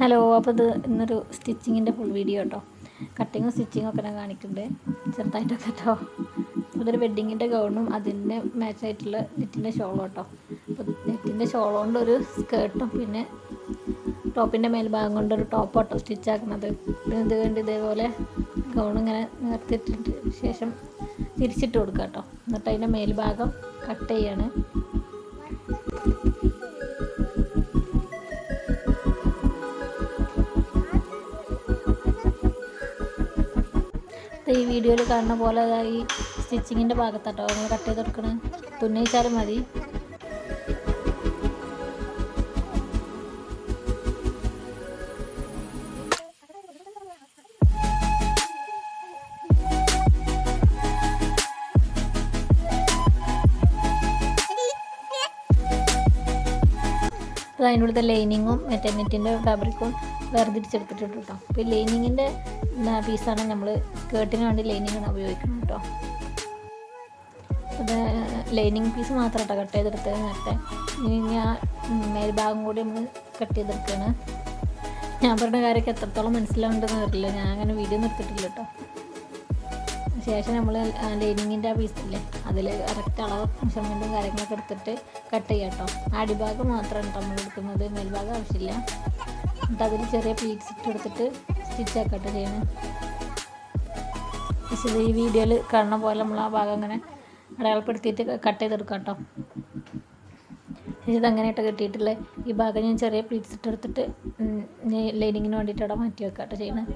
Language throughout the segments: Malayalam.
ഹലോ അപ്പോൾ ഇത് ഇന്നൊരു സ്റ്റിച്ചിങ്ങിന്റെ ഫുൾ വീഡിയോ കേട്ടോ കട്ടിങ്ങും സ്റ്റിച്ചിങ്ങും ഒക്കെ ഞാൻ കാണിക്കുന്നുണ്ട് ചെറുതായിട്ടൊക്കെ കേട്ടോ ഇതൊരു വെഡ്ഡിങ്ങിന്റെ ഗൗണും അതിന്റെ മാച്ചായിട്ടുള്ള നെറ്റിന്റെ ഷോളും കേട്ടോ അപ്പോൾ നെറ്റിന്റെ ഷോൾ കൊണ്ട് ഒരു സ്കേർട്ടും പിന്നെ ടോപ്പിന്റെ മേൽഭാഗം കൊണ്ട് ഒരു ടോപ്പ് കേട്ടോ സ്റ്റിച്ച് ആക്കുന്നത്. പിന്നെ ഇത് വേണ്ടി ഇതേപോലെ ഗൗൺ ഇങ്ങനെ നിർത്തിയിട്ടിട്ട് ശേഷം തിരിച്ചിട്ട് കൊടുക്കുക കേട്ടോ എന്നിട്ട് അതിന്റെ മേൽഭാഗം കട്ട് ചെയ്യാണ്. ഈ വീഡിയോയിൽ കാണുന്ന പോലെ ഈ സ്റ്റിച്ചിങ്ങിന്റെ ഭാഗത്താട്ടോ. നമ്മൾ കട്ട് ചെയ്തെടുക്കണേ തുന്നയിച്ചാലും മതി. അത് അതിന്റെ ഉള്ളത്തെ ലൈനിങ്ങും മറ്റേ നെറ്റിന്റെ ഫാബ്രിക്കും വേർതിരിച്ചെടുത്തിട്ടുണ്ട് കേട്ടോ. ഈ ലൈനിങ്ങിന്റെ പീസാണ് നമ്മൾ സ്കേർട്ടിന് വേണ്ടി ലൈനിങ്ങാണ് ഉപയോഗിക്കുന്നത് കേട്ടോ. അത് ലൈനിങ് പീസ് മാത്രം കേട്ടോ കട്ട് ചെയ്തെടുത്തത് നേരത്തെ. ഇനി ഞാൻ മേൽഭാഗം കൂടി നമ്മൾ കട്ട് ചെയ്തെടുക്കുകയാണ് ഞാൻ പറഞ്ഞ കാര്യമൊക്കെ എത്രത്തോളം മനസ്സിലാവുണ്ടെന്ന് അറിയില്ല. ഞാൻ അങ്ങനെ വീഡിയോ നിർത്തിട്ടില്ല കേട്ടോ. ശേഷം നമ്മൾ ലൈനിങ്ങിന്റെ ആ പീസില്ലേ അതിൽ കറക്റ്റ് അളവ് മെഷർമെന്റും കാര്യങ്ങളൊക്കെ എടുത്തിട്ട് കട്ട് ചെയ്യാം കേട്ടോ. അടിഭാഗം മാത്രമാണ് നമ്മൾ എടുക്കുന്നത്. മേൽഭാഗം ആവശ്യമില്ല. എന്നിട്ട് അതിൽ ചെറിയ പ്ലീറ്റ്സ് ഇട്ട് കൊടുത്തിട്ട് സ്റ്റിച്ച് ആക്കട്ടെ ചെയ്യണം പക്ഷേ ഈ വീഡിയോയിൽ കാണുന്ന പോലെ നമ്മൾ ആ ഭാഗം അങ്ങനെ അടയാളപ്പെടുത്തിയിട്ട് കട്ട് ചെയ്തെടുക്കാം കേട്ടോ ഇതങ്ങനെയായിട്ട് കിട്ടിയിട്ടുള്ള. ഈ ഭാഗം ഞാൻ ചെറിയ പ്ലീറ്റ്സ് ഇട്ട് എടുത്തിട്ട് ലൈനിങ്ങിന് വേണ്ടിയിട്ട് അവിടെ മാറ്റി വെക്കാം കേട്ടോ ചെയ്യണത്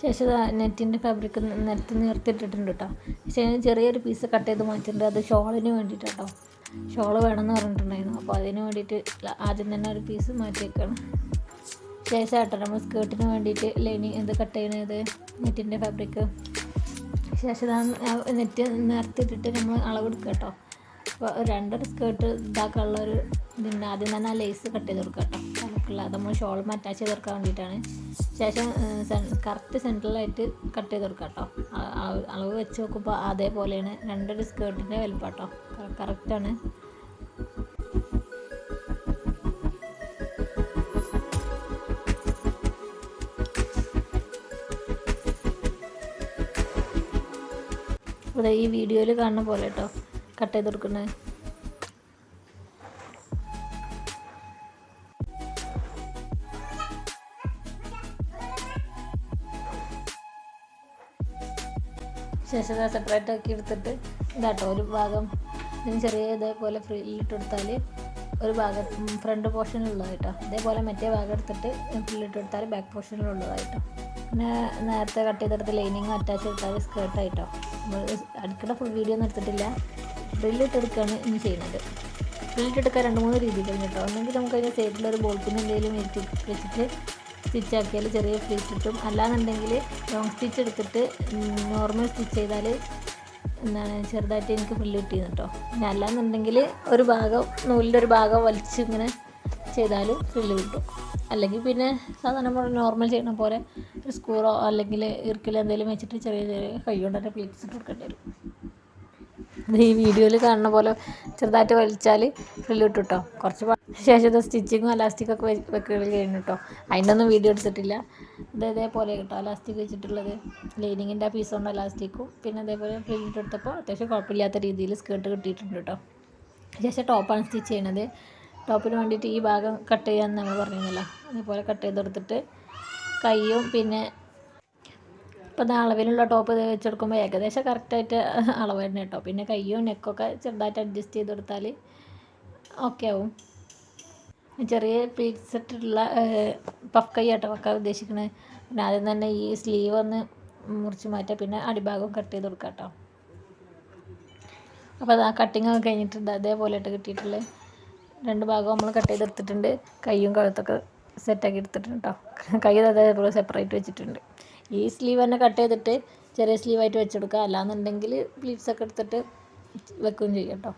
ശേഷം നെറ്റിന്റെ ഫാബ്രിക് നിരത്തി നിർത്തിയിട്ടിട്ടുണ്ട് കേട്ടോ പക്ഷേ ചെറിയൊരു പീസ് കട്ട് ചെയ്ത് മാറ്റിയിട്ടുണ്ട്. അത് ഷോളിന് വേണ്ടിയിട്ടോ ഷോൾ വേണമെന്ന് പറഞ്ഞിട്ടുണ്ടായിരുന്നു. അപ്പോൾ അതിന് വേണ്ടിയിട്ട് ആദ്യം തന്നെ ഒരു പീസ് മാറ്റി വെക്കണം ശേഷം നമ്മൾ സ്കേർട്ടിന് വേണ്ടിയിട്ട് ലൈനിങ് എന്ത് കട്ട് ചെയ്യണത്? നെറ്റിന്റെ ഫാബ്രിക് ശേഷം നെറ്റ് നിരത്തിയിട്ടിട്ട് നമ്മൾ അളവെടുക്കുക കേട്ടോ അപ്പോൾ രണ്ടൊരു സ്കേർട്ട് ഇതാക്കാനുള്ള ഒരു ഇതിന്റെ ആദ്യം തന്നെ ആ ലേസ് കട്ട് ചെയ്ത് കൊടുക്കുക കേട്ടോ നമുക്കുള്ള അത് നമ്മൾ ഷോളും അറ്റാച്ച് ചെയ്ത് കൊടുക്കാൻ വേണ്ടിയിട്ടാണ്. ശേഷം കറക്റ്റ് സെന്ററിലായിട്ട് കട്ട് ചെയ്ത് കൊടുക്കുക കേട്ടോ അളവ് വെച്ച് നോക്കുമ്പോൾ അതേപോലെയാണ് രണ്ടൊരു സ്കേർട്ടിന്റെ വലിപ്പം കേട്ടോ കറക്റ്റാണ് ഇവിടെ ഈ വീഡിയോയിൽ കാണുന്ന പോലെ കേട്ടോ കട്ട് ചെയ്ത് കൊടുക്കുന്നത് ശേഷം സെപ്പറേറ്റ് ആക്കി എടുത്തിട്ട് ഇതാട്ടോ ഒരു ഭാഗം. ഇതിന് ചെറിയ ഇതേപോലെ ഫ്രില്ലിട്ട് കൊടുത്താൽ ഒരു ഭാഗം ഫ്രണ്ട് പോർഷനിലുള്ളതായിട്ടോ ഇതേപോലെ മറ്റേ ഭാഗം എടുത്തിട്ട് ഫ്രില്ലിട്ട് കൊടുത്താൽ ബാക്ക് പോർഷനിലുള്ളതായിട്ടോ പിന്നെ നേരത്തെ കട്ട് ചെയ്തെടുത്ത് ലൈനിങ് അറ്റാച്ച് ചെയ്താൽ സ്കേർട്ടായിട്ടോ അടുക്കള ഫുൾ വീഡിയോ ഒന്നും എടുത്തിട്ടില്ല. ഫ്രില്ലിട്ട് എടുക്കുകയാണ് ഇനി ചെയ്യുന്നത്. ഫ്രില്ലിട്ടെടുക്കാൻ രണ്ട് മൂന്ന് രീതികളുണ്ട് കേട്ടോ ഒന്നെങ്കിൽ നമുക്ക് അതിന്റെ സൈഡിലൊരു ബോൾപ്പിന് എന്തെങ്കിലും വെച്ച് വെച്ചിട്ട് സ്റ്റിച്ച് ആക്കിയാൽ ചെറിയ ഫ്ലീറ്റ് കിട്ടും അല്ലാന്നുണ്ടെങ്കിൽ ലോങ് സ്റ്റിച്ച് എടുത്തിട്ട് നോർമൽ സ്റ്റിച്ച് ചെയ്താൽ എന്താണ് ചെറുതായിട്ട് എനിക്ക് ഫ്രില്ല് കിട്ടിയെന്ന് കേട്ടോ പിന്നെ അല്ലാന്നുണ്ടെങ്കിൽ ഒരു ഭാഗം നൂലിന്റെ ഒരു ഭാഗം വലിച്ച് ഇങ്ങനെ ചെയ്താലും ഫ്രില്ല് കിട്ടും. അല്ലെങ്കിൽ പിന്നെ സാധാരണ നമ്മൾ നോർമൽ ചെയ്യണ പോലെ ഒരു സ്കൂറോ അല്ലെങ്കിൽ ഇറുക്കിലോ എന്തെങ്കിലും വെച്ചിട്ട് ചെറിയ ചെറിയ കൈ കൊണ്ട് തന്നെ ഇട്ട് കൊടുക്കേണ്ടി വരും. ഈ വീഡിയോയിൽ കാണുന്ന പോലെ ചെറുതായിട്ട് വലിച്ചാൽ ഫ്രില്ല് കിട്ടും കേട്ടോ കുറച്ച് ശേഷം സ്റ്റിച്ചിങ്ങും അലാസ്റ്റിക്കൊക്കെ വെക്കുക കഴിഞ്ഞു കേട്ടോ അതിന്റെ ഒന്നും വീഡിയോ എടുത്തിട്ടില്ല. ഇത് ഇതേപോലെ കേട്ടോ അലാസ്റ്റിക് വെച്ചിട്ടുള്ളത് ലൈനിങ്ങിന്റെ ആ പീസ് കൊണ്ട് അലാസ്റ്റിക്കും പിന്നെ അതേപോലെ ഫ്രില്ലിട്ട് എടുത്തപ്പോൾ അത്യാവശ്യം കുഴപ്പമില്ലാത്ത രീതിയിൽ സ്കേർട്ട് കിട്ടിയിട്ടുണ്ട് കേട്ടോ ശേഷം ടോപ്പാണ് സ്റ്റിച്ച് ചെയ്യണത്. ടോപ്പിന് വേണ്ടിയിട്ട് ഈ ഭാഗം കട്ട് ചെയ്യാമെന്ന് നമ്മൾ പറഞ്ഞിരുന്നല്ലോ. അതേപോലെ കട്ട് ചെയ്തെടുത്തിട്ട് കൈയും പിന്നെ ഇപ്പോൾ അളവിലുള്ള ടോപ്പ് വെച്ചെടുക്കുമ്പോൾ ഏകദേശം കറക്റ്റായിട്ട് അളവ് തന്നെ കേട്ടോ. പിന്നെ കയ്യും നെക്കൊക്കെ ചെറുതായിട്ട് അഡ്ജസ്റ്റ് ചെയ്ത് കൊടുത്താൽ ഓക്കെ ആവും. ചെറിയ പീസിട്ടുള്ള പഫ് കൈ ആട്ടോ വെക്കാൻ ഉദ്ദേശിക്കുന്നത്. പിന്നെ ആദ്യം തന്നെ ഈ സ്ലീവ് ഒന്ന് മുറിച്ച് മാറ്റുക പിന്നെ അടിഭാഗം കട്ട് ചെയ്ത് കൊടുക്കാം കേട്ടോ. അപ്പോൾ അത് ആ കട്ടിങ് ഒക്കെ കഴിഞ്ഞിട്ടുണ്ട്. അതേപോലെ ഇട്ട് കിട്ടിയിട്ടുള്ളത് രണ്ട് ഭാഗവും നമ്മൾ കട്ട് ചെയ്തെടുത്തിട്ടുണ്ട്. കയ്യും കഴുത്തൊക്കെ സെറ്റാക്കി എടുത്തിട്ടുണ്ട് കേട്ടോ. കൈ അതേപോലെ സെപ്പറേറ്റ് വെച്ചിട്ടുണ്ട്. ഈ സ്ലീവ് തന്നെ കട്ട് ചെയ്തിട്ട് ചെറിയ സ്ലീവായിട്ട് വെച്ചെടുക്കുക. അല്ലാന്നുണ്ടെങ്കിൽ പ്ലീറ്റ്സൊക്കെ എടുത്തിട്ട് വെക്കുകയും ചെയ്യും കേട്ടോ.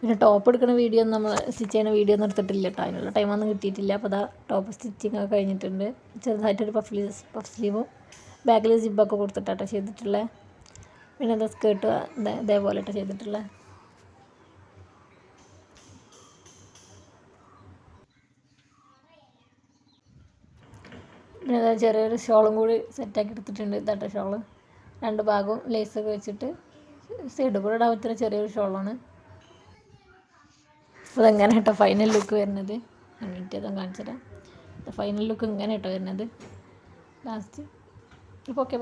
പിന്നെ ടോപ്പ് എടുക്കുന്ന വീഡിയോ ഒന്നും നമ്മൾ സ്റ്റിച്ച് ചെയ്യുന്ന വീഡിയോ ഒന്നും എടുത്തിട്ടില്ല കേട്ടോ. അതിനുള്ള ടൈമൊന്നും കിട്ടിയിട്ടില്ല. അപ്പോൾ അതാ ടോപ്പ് സ്റ്റിച്ചിങ് ഒക്കെ കഴിഞ്ഞിട്ടുണ്ട്. ചെറുതായിട്ടൊരു പഫ് പഫ് സ്ലീവും ബാക്കിൽ സിബൊക്കെ കൊടുത്തിട്ടാട്ടോ ചെയ്തിട്ടുള്ളത് പിന്നെ അത് സ്കേർട്ട് ഇതേപോലെ ഇട്ട് പിന്നെ ചെറിയൊരു ഷോളും കൂടി സെറ്റാക്കി എടുത്തിട്ടുണ്ട്. തട്ട ഷോൾ. രണ്ട് ഭാഗവും ലേസൊക്കെ വെച്ചിട്ട് സൈഡ് കൂടെ ഇടാൻ പറ്റുന്ന ചെറിയൊരു ഷോളാണ്. അപ്പോൾ ഇതെങ്ങനെ കേട്ടോ ഫൈനൽ ലുക്ക് വരുന്നത് മിനിറ്റ് കാണിച്ചു തരാം ഫൈനൽ ലുക്ക് ഇങ്ങനെ കേട്ടോ വരുന്നത്. ലാസ്റ്റ് ഇപ്പോൾ ഓക്കെ